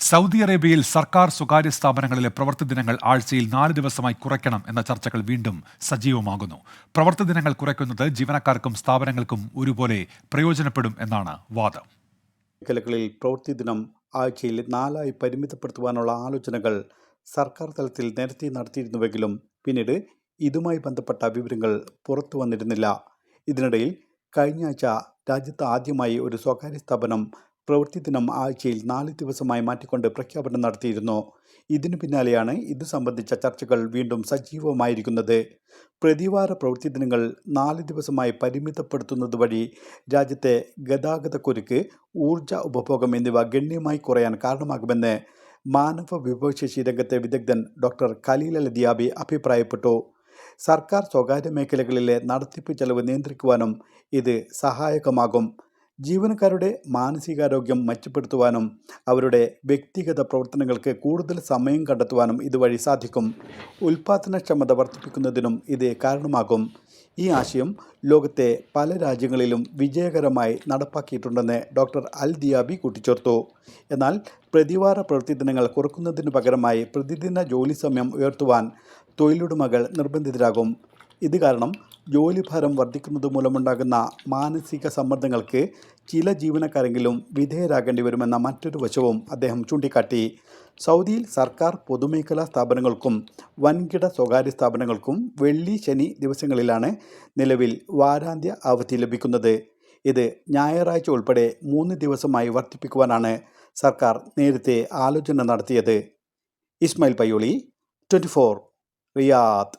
Saudi അറേബ്യയിൽ സർക്കാർ സ്വകാര്യ സ്ഥാപനങ്ങളിലെ പ്രവൃത്തി ദിനങ്ങൾ ആഴ്ചയിൽ നാല് ദിവസമായി കുറയ്ക്കണം എന്ന ചർച്ചകൾ വീണ്ടും സജീവമാകുന്നു. പ്രവൃത്തി ദിനങ്ങൾ കുറയ്ക്കുന്നത് ജീവനക്കാർക്കും സ്ഥാപനങ്ങൾക്കും ഒരുപോലെ പ്രയോജനപ്പെടും എന്നാണ് വാദം. മേഖലകളിൽ പ്രവൃത്തി ദിനം ആഴ്ചയിൽ നാലായി പരിമിതപ്പെടുത്തുവാനുള്ള ആലോചനകൾ സർക്കാർ തലത്തിൽ നേരത്തെ നടത്തിയിരുന്നുവെങ്കിലും പിന്നീട് ഇതുമായി ബന്ധപ്പെട്ട വിവരങ്ങൾ പുറത്തു വന്നിരുന്നില്ല. ഇതിനിടയിൽ കഴിഞ്ഞ ആഴ്ച രാജ്യത്ത് ആദ്യമായി ഒരു സ്വകാര്യ സ്ഥാപനം പ്രവൃത്തി ദിനം ആഴ്ചയിൽ നാല് ദിവസമായി മാറ്റിക്കൊണ്ട് പ്രഖ്യാപനം നടത്തിയിരുന്നു. ഇതിനു പിന്നാലെയാണ് ഇത് സംബന്ധിച്ച ചർച്ചകൾ വീണ്ടും സജീവമായിരിക്കുന്നത്. പ്രതിവാര പ്രവൃത്തി ദിനങ്ങൾ നാല് ദിവസമായി പരിമിതപ്പെടുത്തുന്നത് വഴി രാജ്യത്തെ ഗതാഗതക്കുരുക്ക് ഊർജ ഉപഭോഗം എന്നിവ ഗണ്യമായി കുറയാൻ കാരണമാകുമെന്ന് മാനവ വിഭവശേഷി രംഗത്തെ വിദഗ്ധൻ ഡോക്ടർ ഖലീൽ അൽ ദിയാബി അഭിപ്രായപ്പെട്ടു. സർക്കാർ സ്വകാര്യ മേഖലകളിലെ നടത്തിപ്പ് ചെലവ് നിയന്ത്രിക്കുവാനും ഇത് സഹായകമാകും. ജീവനക്കാരുടെ മാനസികാരോഗ്യം മെച്ചപ്പെടുത്തുവാനും അവരുടെ വ്യക്തിഗത പ്രവർത്തനങ്ങൾക്ക് കൂടുതൽ സമയം കണ്ടെത്തുവാനും ഇതുവഴി സാധിക്കും. ഉൽപാദനക്ഷമത വർദ്ധിപ്പിക്കുന്നതിനും ഇത് കാരണമാകും. ഈ ആശയം ലോകത്തെ പല രാജ്യങ്ങളിലും വിജയകരമായി നടപ്പാക്കിയിട്ടുണ്ടെന്ന് ഡോക്ടർ അൽ ദിയാബി കൂട്ടിച്ചേർത്തു. എന്നാൽ പ്രതിവാര പ്രവൃത്തി ദിനങ്ങൾ കുറക്കുന്നതിന് പകരമായി പ്രതിദിന ജോലി സമയം ഉയർത്തുവാൻ തൊഴിലുടമകൾ നിർബന്ധിതരാകും. ഇത് കാരണം ജോലിഭാരം വർദ്ധിക്കുന്നത് മൂലമുണ്ടാകുന്ന മാനസിക സമ്മർദ്ദങ്ങൾക്ക് ചില ജീവനക്കാരെങ്കിലും വിധേയരാകേണ്ടി വരുമെന്ന മറ്റൊരു വശവും അദ്ദേഹം ചൂണ്ടിക്കാട്ടി. സൗദിയിൽ സർക്കാർ പൊതുമേഖലാ സ്ഥാപനങ്ങൾക്കും വൻകിട സ്വകാര്യ സ്ഥാപനങ്ങൾക്കും വെള്ളി ശനി ദിവസങ്ങളിലാണ് നിലവിൽ വാരാന്ത്യ അവധി ലഭിക്കുന്നത്. ഇത് ഞായറാഴ്ച ഉൾപ്പെടെ മൂന്ന് ദിവസമായി വർദ്ധിപ്പിക്കുവാനാണ് സർക്കാർ നേരത്തെ ആലോചന നടത്തിയത്. Ismail Payyoli twenty four Riyadh.